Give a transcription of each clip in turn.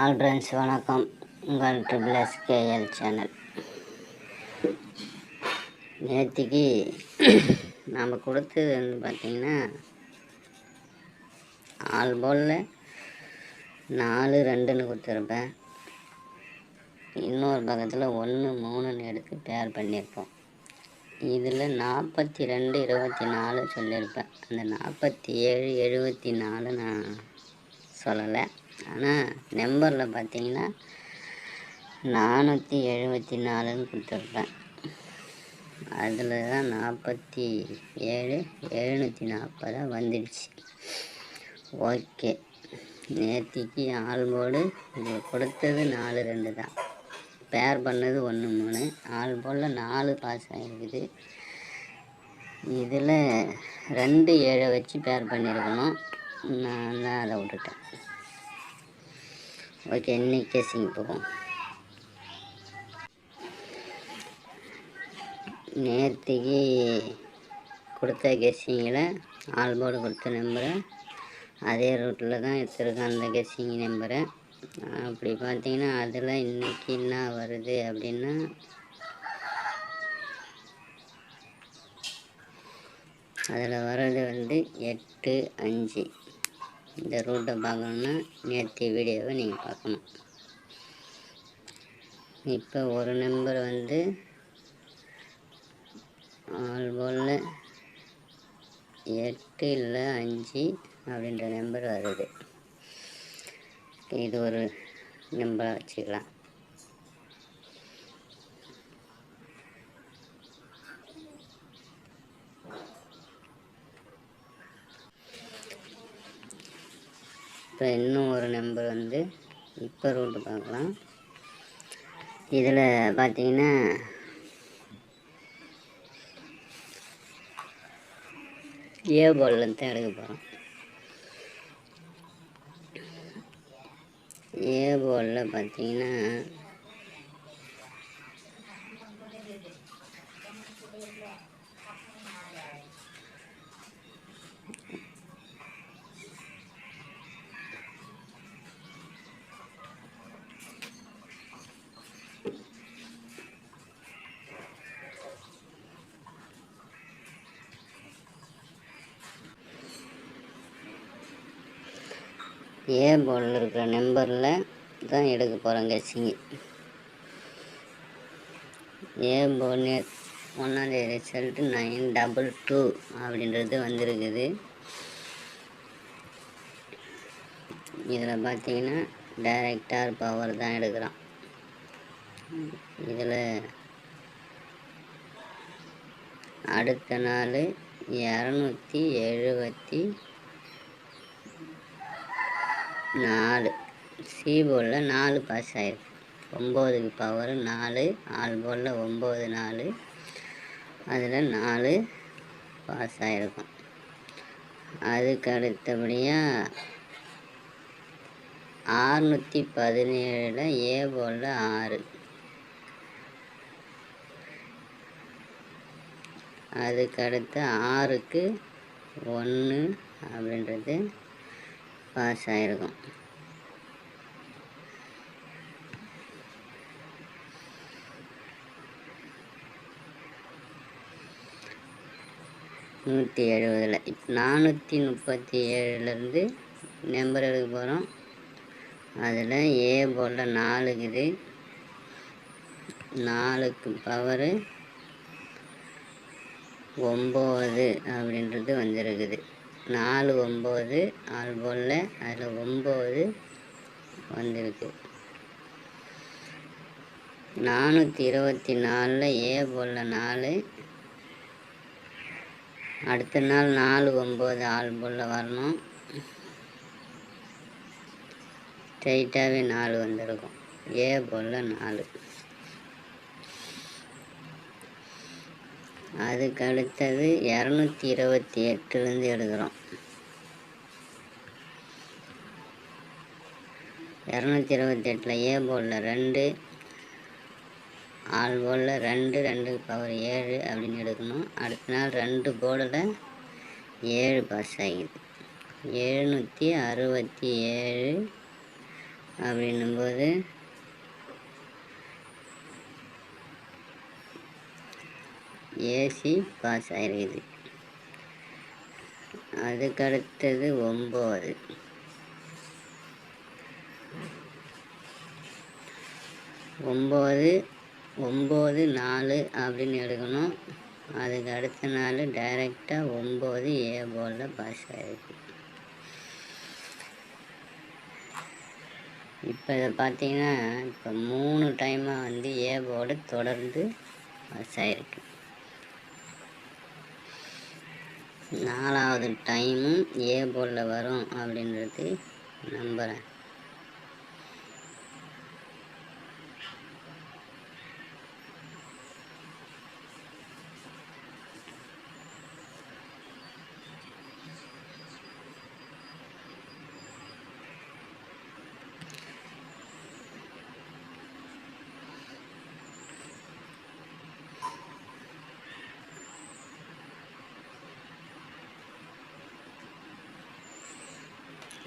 All friends வணக்கம். உங்கள் triple SKL channel. நேற்றுக்கு நாம் கொடுத்தது வந்து பார்த்திங்கன்னா ஆல் போலில் நாலு ரெண்டுன்னு கொடுத்துருப்பேன். இன்னொரு பக்கத்தில் ஒன்று மூணுன்னு எடுத்து பேர் பண்ணியிருப்போம். இதில் நாற்பத்தி ரெண்டு இருபத்தி நாலு சொல்லியிருப்பேன். அந்த நாற்பத்தி ஏழு எழுபத்தி நாலு நான் சொல்லலை. ஆனால் நம்பரில் பார்த்தீங்கன்னா நானூற்றி எழுபத்தி நாலுன்னு கொடுத்துருப்பேன். அதில் தான் நாற்பத்தி ஏழு எழுநூற்றி நாற்பதாக வந்துடுச்சு. ஓகே. நேற்றுக்கு ஆல்போர்டு இது கொடுத்தது நாலு ரெண்டு தான். பேர் பண்ணது ஒன்று மூணு. ஆல்போர்டில் நாலு பாஸ் ஆகிருக்குது இதில் ரெண்டு ஏழை வச்சு பேர் பண்ணியிருக்கணும் நான் தான் அதை விட்டுட்டேன். ஓகே இன்னைக்கு கேசிங் போவோம் நேற்றுக்கு கொடுத்த கெஸ்ஸிங்கில் ஆல்போர்டு கொடுத்த நம்பரை அதே ரூட்டில் தான் எடுத்துருக்கேன் அந்த கெஸ்ஸிங் நம்பரை அப்படி பார்த்தீங்கன்னா அதில் இன்றைக்கி என்ன வருது அப்படின்னா அதில் வர்றது வந்து எட்டு அஞ்சு. இந்த ரூட்டை பார்க்கணுன்னா நேற்று வீடியோவை நீங்கள் பார்க்கணும். இப்போ ஒரு நம்பர் வந்து ஆல்போலில் எட்டு இல்லை அஞ்சு அப்படின்ற நம்பர் வருது. இது ஒரு நம்பராக வச்சுக்கலாம். இப்போ இன்னும் ஒரு நம்பர் வந்து இப்போ ரூட்டு பார்க்கலாம். இதில் பார்த்தீங்கன்னா ஏ பால்ல தான் எடுக்க போகிறோம் ஏ பாலில் பார்த்தீங்கன்னா ஏ போர்டில் இருக்கிற நம்பரில் தான் எடுக்க போகிறோம் கட்சிங்க? ஏ போர்டு ஒன்றாந்தேதி ரிசல்ட்டு நைன் டபுள் டூ அப்படின்றது வந்திருக்குது. இதில் பார்த்தீங்கன்னா டைரக்டார் பவர் தான் எடுக்கிறோம் இதில் அடுத்த நாள் இரநூத்தி எழுபத்தி நாலு. சி போர்டில் நாலு பாஸ் ஆயிருக்கு. ஒம்போதுக்கு பவர் நாலு ஆள் போலில் ஒம்பது நாலு. அதில் நாலு பாஸ் ஆகிருக்கும் அதுக்கு அடுத்தபடியாக ஆறுநூற்றி பதினேழில் ஏ போலில் ஆறு. அதுக்கடுத்து ஆறுக்கு ஒன்று அப்படின்றது பாஸ் ஆகிருக்கும் நூற்றி எழுபதில் இப்போ நானூற்றி முப்பத்தி ஏழுலேருந்து நம்பர் எடுக்க போகிறோம் அதில் ஏ போர்டில் நாலுக்குது. நாலுக்கு பவரு ஒம்பது அப்படின்றது வந்திருக்குது. நாலு ஒம்பது ஆள் போலில் அதில் ஒம்பது வந்திருக்கு. நானூற்றி இருபத்தி நாலில் ஏ போலில் நாலு. அடுத்த நாள் நாலு ஒம்பது ஆள் போலில் வரணும். ஸ்ட்ரைட்டாகவே நாலு வந்திருக்கும். ஏ போலில் நாலு. அதுக்கு அடுத்தது இரநூத்தி இருபத்தி எட்டுலேருந்து எடுக்கிறோம் இரநூத்தி இருபத்தி எட்டில் ஏ போர்டில் ரெண்டு ஆல் போர்டில் ரெண்டு ரெண்டு பவர் ஏழு அப்படின்னு எடுக்கணும். அடுத்த நாள் ரெண்டு போர்டில் ஏழு பாஸ் ஆகிது எழுநூற்றி அறுபத்தி ஏழு அப்படின்னும்போது ஏசி பாஸ் ஆகிருக்குது அதுக்கு அடுத்தது ஒம்பது. ஒம்பது ஒம்பது நாலு அப்படின்னு எடுக்கணும். அதுக்கு அடுத்த நாள் டைரெக்டாக ஒம்பது ஏ போலில் பாஸ் ஆகிருக்கு இப்போ இதை பார்த்தீங்கன்னா இப்போ மூணு டைமாக வந்து ஏ போர்டு தொடர்ந்து பாஸ் ஆகிருக்கு நாலாவது டைமும் ஏ போர்டில் வரும் அப்படின்றது நம்புகிறேன்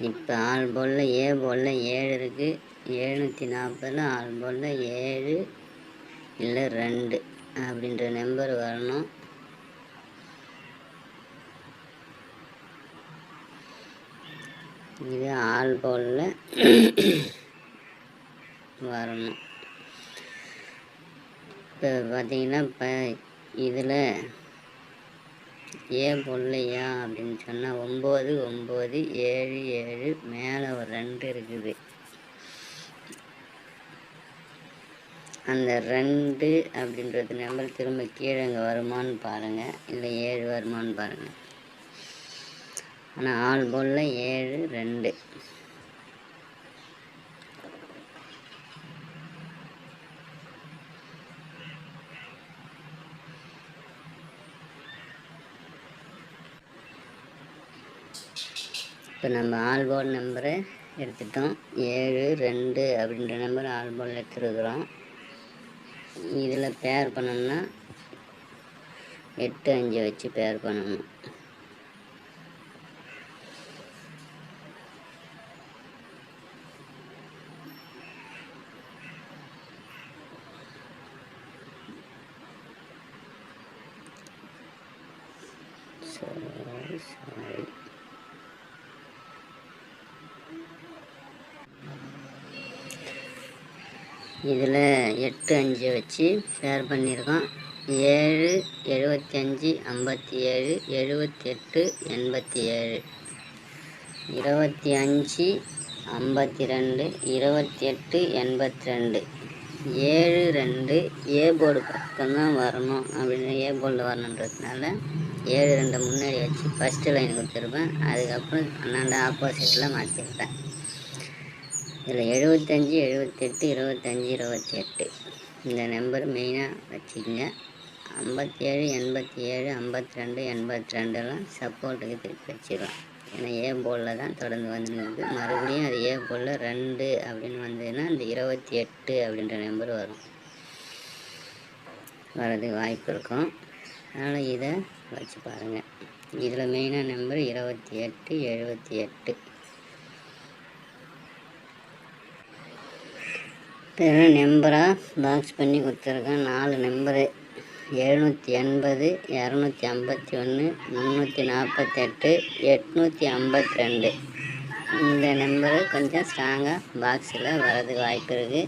இப்போ ஆள் போலில் ஏ போலில் ஏழு இருக்குது எழுநூற்றி நாற்பதில் ஆள் போலில் ஏழு இல்லை ரெண்டு அப்படின்ற நம்பர் வரணும். இது ஆள் போலில் வரணும். இப்போ பார்த்தீங்கன்னா இப்போ இதில் ஏன் பொல்லையா அப்படின்னு சொன்னால் ஒம்பது ஒம்பது ஏழு ஏழு மேலே ஒரு ரெண்டு இருக்குது. அந்த ரெண்டு அப்படின்றது நம்பர் திரும்ப கீழே இங்கே வருமான்னு பாருங்கள் இல்லை ஏழு வருமான்னு பாருங்கள் ஆனால் ஆள் பொல்ல ஏழு ரெண்டு. இப்போ நம்ம ஆல்போல் நம்பரை எடுத்துட்டோம். ஏழு ரெண்டு அப்படின்ற நம்பர் ஆல்போல் எடுத்துருக்குறோம். இதில் பேர் பண்ணணும்னா எட்டு அஞ்சு வச்சு பேர் பண்ணணும் சரி சரி இதில் எட்டு அஞ்சு வச்சு ஷேர் பண்ணியிருக்கோம். ஏழு எழுபத்தி அஞ்சு ஐம்பத்தி ஏழு எழுபத்தெட்டு எண்பத்தி ஏழு இருபத்தி அஞ்சு ஐம்பத்தி ரெண்டு இருபத்தி எட்டு எண்பத்தி ரெண்டு ஏழு ரெண்டு ஏ போர்டு பக்கம்தான் வரணும் அப்படின்னு ஏ போர்டில் வரணுன்றதுனால ஏழு ரெண்டு முன்னாடி வச்சு ஃபஸ்ட்டு லைன் கொடுத்துருப்பேன். அதுக்கப்புறம் பன்னெண்டு ஆப்போசிட்டில் மாற்றிருப்பேன் இதில் எழுபத்தஞ்சி எழுபத்தெட்டு இருபத்தஞ்சி இருபத்தி எட்டு இந்த நம்பர் மெயினாக வச்சுக்கோங்க. ஐம்பத்தி ஏழு எண்பத்தி ஏழு ஐம்பத்தி ரெண்டு எண்பத்தி ரெண்டுலாம் சப்போர்ட்டுக்கு திருப்பி வச்சுருவோம் ஏன்னா ஏ போலில் தான் தொடர்ந்து வந்துருக்கு மறுபடியும் அது ஏ போலில் ரெண்டு அப்படின்னு வந்ததுன்னா இந்த இருபத்தி எட்டு அப்படின்ற நம்பர் வரும். வர்றதுக்கு வாய்ப்பு இருக்கும். அதனால் இதை வச்சு பாருங்கள் இதில் மெயினாக நம்பர் இருபத்தி எட்டு எழுபத்தி எட்டு பெரும் நம்பராக பாக்ஸ் பண்ணி கொடுத்துருக்கேன்? நாலு நம்பரு. எழுநூற்றி எண்பது இரநூத்தி ஐம்பத்தி ஒன்று முந்நூற்றி நாற்பத்தெட்டு எட்நூற்றி ஐம்பத்தி ரெண்டு. இந்த நம்பரு கொஞ்சம் ஸ்ட்ராங்காக பாக்ஸில் வர்றதுக்கு வாய்ப்பு இருக்குது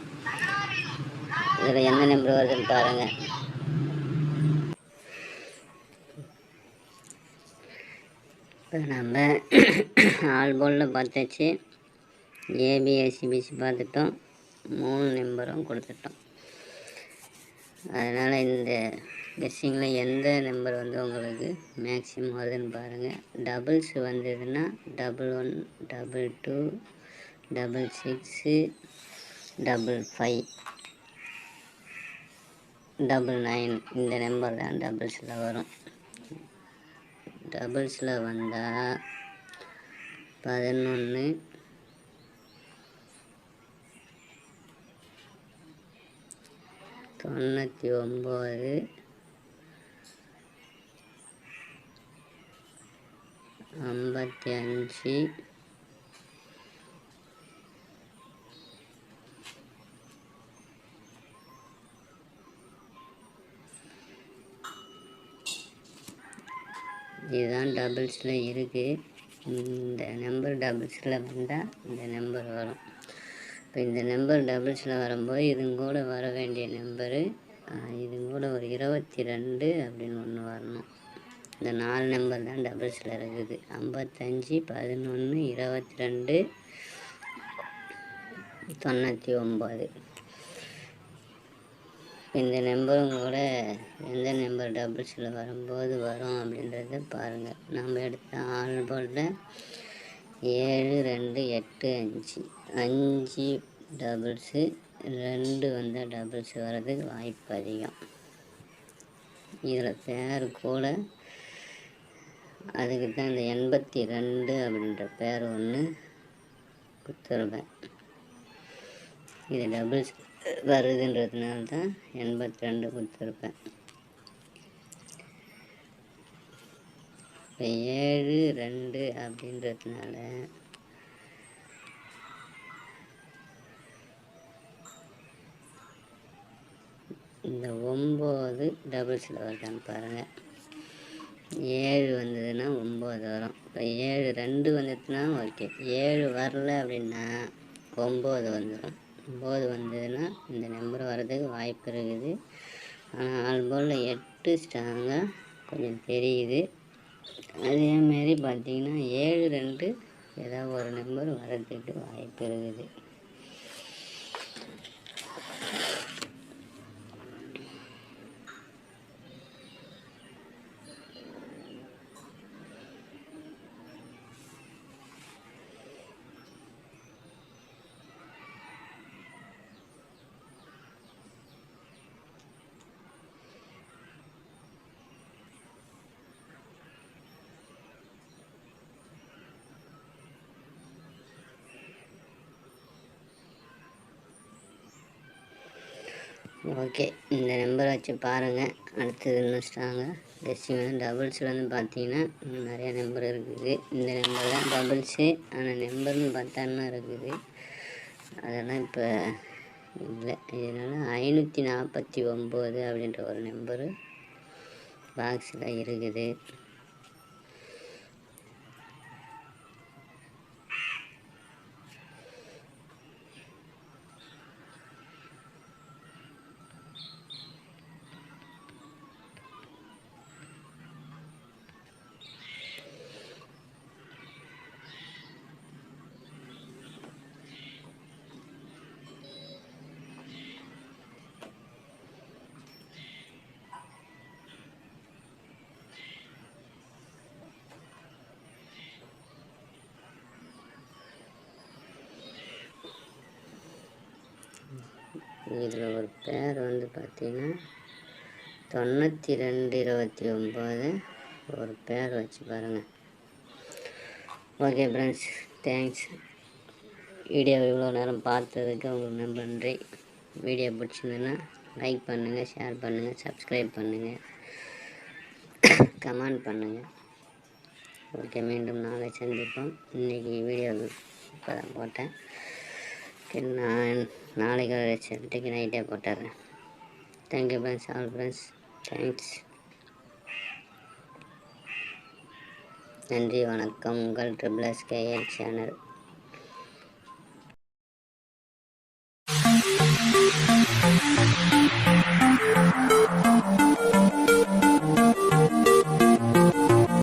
இதில் எந்த நம்பர் வருதுன்னு பாருங்கள் இப்போ நம்ம ஆல்போலில் பார்த்தாச்சு. ஏபிஎஸ்சிபிசி பார்த்துட்டோம். மூணு நம்பரும் கொடுத்துட்டோம். அதனால் இந்த கெஸ்ஸிங்கில் எந்த நம்பர் வந்து உங்களுக்கு மேக்ஸிமம் வருதுன்னு பாருங்கள் டபுள்ஸ் வந்ததுன்னா double one double two double six double five double nine இந்த நம்பர் தான் டபுள்ஸில் வரும். டபுள்ஸில் வந்தால் பதினொன்று தொண்ணூற்றி ஒம்பது. ஐம்பத்தி அஞ்சு. இதுதான் டபுள்ஸில் இருக்குது இந்த நம்பர் டபுள்ஸில் வந்தால் இந்த நம்பர் வரும். இப்போ இந்த நம்பர் டபுள்ஸில் வரும்போது இதுங்க கூட வர வேண்டிய நம்பரு இதுங்கூட கூட ஒரு இருபத்தி ரெண்டு அப்படின்னு ஒன்று வரணும். இந்த நாலு நம்பர் தான் டபுள்ஸில் இருக்குது. ஐம்பத்தஞ்சு பதினொன்று இருபத்தி ரெண்டு தொண்ணூற்றி ஒம்பது இந்த நம்பரும் கூட எந்த நம்பர் டபுள்ஸில் வரும்போது வரும் அப்படின்றத பாருங்கள் நம்ம எடுத்த ஆள் போல்ட ஏழு ரெண்டு எட்டு அஞ்சு. அஞ்சு டபுள்ஸு ரெண்டு வந்த டபுள்ஸ் வர்றதுக்கு வாய்ப்பு அதிகம். இதில் பேர் கூட அதுக்கு தான் இந்த எண்பத்தி ரெண்டு அப்படின்ற பேர் ஒன்று கொடுத்துருப்பேன். இது டபுள்ஸ் வருதுன்றதுனால தான் எண்பத்தி ரெண்டு கொடுத்துருப்பேன். இப்போ ஏழு ரெண்டு அப்படின்றதுனால இந்த ஒம்பது டபுள்ஸில் வருதான்னு பாருங்கள் ஏழு வந்ததுன்னா ஒம்பது வரும். இப்போ ஏழு ரெண்டு வந்துச்சுன்னா ஓகே. ஏழு வரல அப்படின்னா ஒம்பது வந்துடும் ஒம்பது வந்ததுன்னா இந்த நம்பர் வர்றதுக்கு வாய்ப்பு இருக்குது. ஆனால் ஆல்போலில் எட்டு ஸ்ட்ராங்காக கொஞ்சம் தெரியுது. அதேமாரி பார்த்தீங்கன்னா ஏழு ரெண்டு ஏதாவது ஒரு நம்பர் வர்றதுக்கு வாய்ப்பு இருக்குது. ஓகே இந்த நம்பர் வச்சு பாருங்கள் அடுத்தது இன்னும் ஸ்ட்ராங்காக டெஸ்டிங் வந்து டபுள்ஸில் வந்து பார்த்தீங்கன்னா நிறையா நம்பர் இருக்குது. இந்த நம்பர் தான் டபுள்ஸு ஆனால் நம்பர்னு பார்த்தா இருக்குது? அதெல்லாம் இப்போ இல்லை. இதனால் ஐநூற்றி நாற்பத்தி ஒம்பது அப்படின்ற ஒரு நம்பரு பாக்ஸில் இருக்குது. இதில் ஒரு பேர் வந்து பார்த்தீங்கன்னா தொண்ணூற்றி ரெண்டு இருபத்தி ஒம்பது ஒரு பேர் வச்சு பாருங்கள் ஓகே ஃப்ரெண்ட்ஸ் தேங்க்ஸ் வீடியோ இவ்வளோ நேரம் பார்த்ததுக்கு உங்களுக்கு நன்றி. வீடியோ பிடிச்சிருந்ததுன்னா லைக் பண்ணுங்கள் ஷேர் பண்ணுங்கள் சப்ஸ்கிரைப் பண்ணுங்கள் கமெண்ட் பண்ணுங்கள் ஓகே மீண்டும் நாளை சந்திப்போம். இன்றைக்கி வீடியோ இப்போ தான் போட்டேன். ஓகே நான் நாளைக்கு ரிசல்ட்டுக்கு நைட்டே போட்டுறேன் thank you friends all friends thanks நன்றி வணக்கம். உங்கள் ட்ரிபிள் எஸ்கேஎல் சேனல்